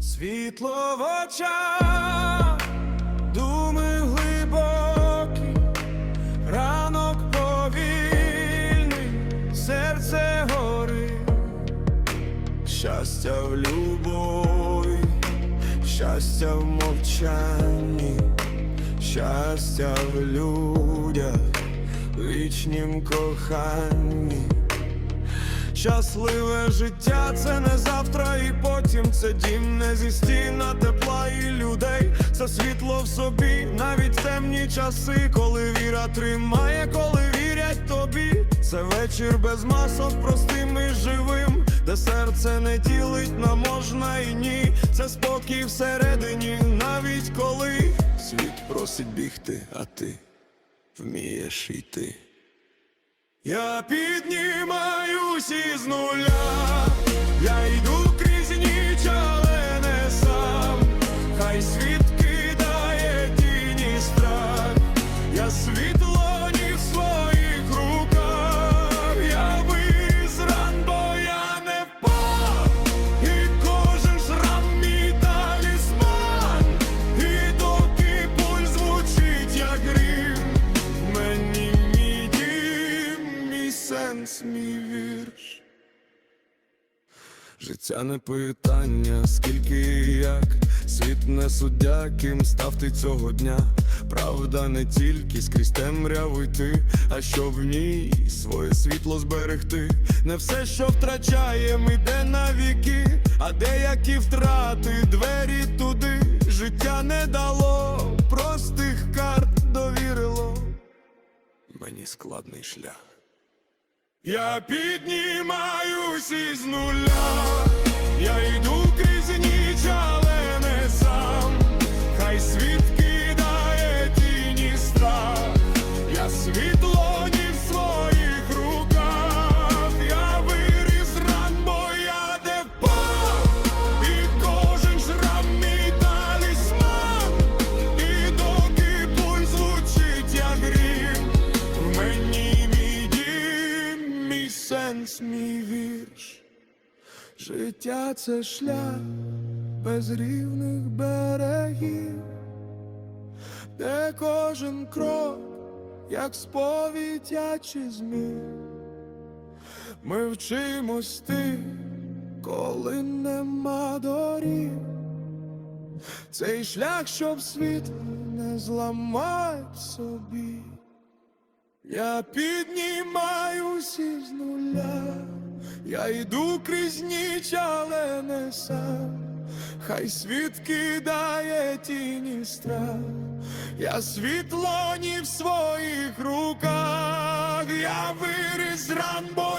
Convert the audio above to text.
Світло в очах, щастя в любові, щастя в мовчанні, щастя в людях, вічнім коханні. Щасливе життя це не завтра і потім це дім не зі стіна тепла і людей. Це світло в собі, навіть темні часи, коли віра тримає. Це вечір без масок, простим і живим, де серце не ділить на можна і ні. Це спокій всередині, навіть коли світ просить бігти, а ти вмієш йти. Я піднімаюсь із нуля, я йду крізь ніч, сенс, мій вірш. Життя не питання, скільки і як, світ не суддя, ким став ти цього дня. Правда не тільки скрізь темряву йти, а що в ній своє світло зберегти. Не все, що втрачаєм, іде на віки, а деякі втрати, двері туди. Життя не дало, простих карт довірило. Мені складний шлях. Я піднімаюсь із нуля, я йду крізь ніч, сенс, мій вірш. Життя це шлях без рівних берегів, де кожен крок, як сповідь чи зміг. Ми вчимось ти, коли нема доріг. Цей шлях, щоб світ не зламать собі. Я піднімаюсь із нуля, я йду крізь ніч, але не сам. Хай світ кидає тіні страх, я світло ні в своїх руках, я виріс ран, бо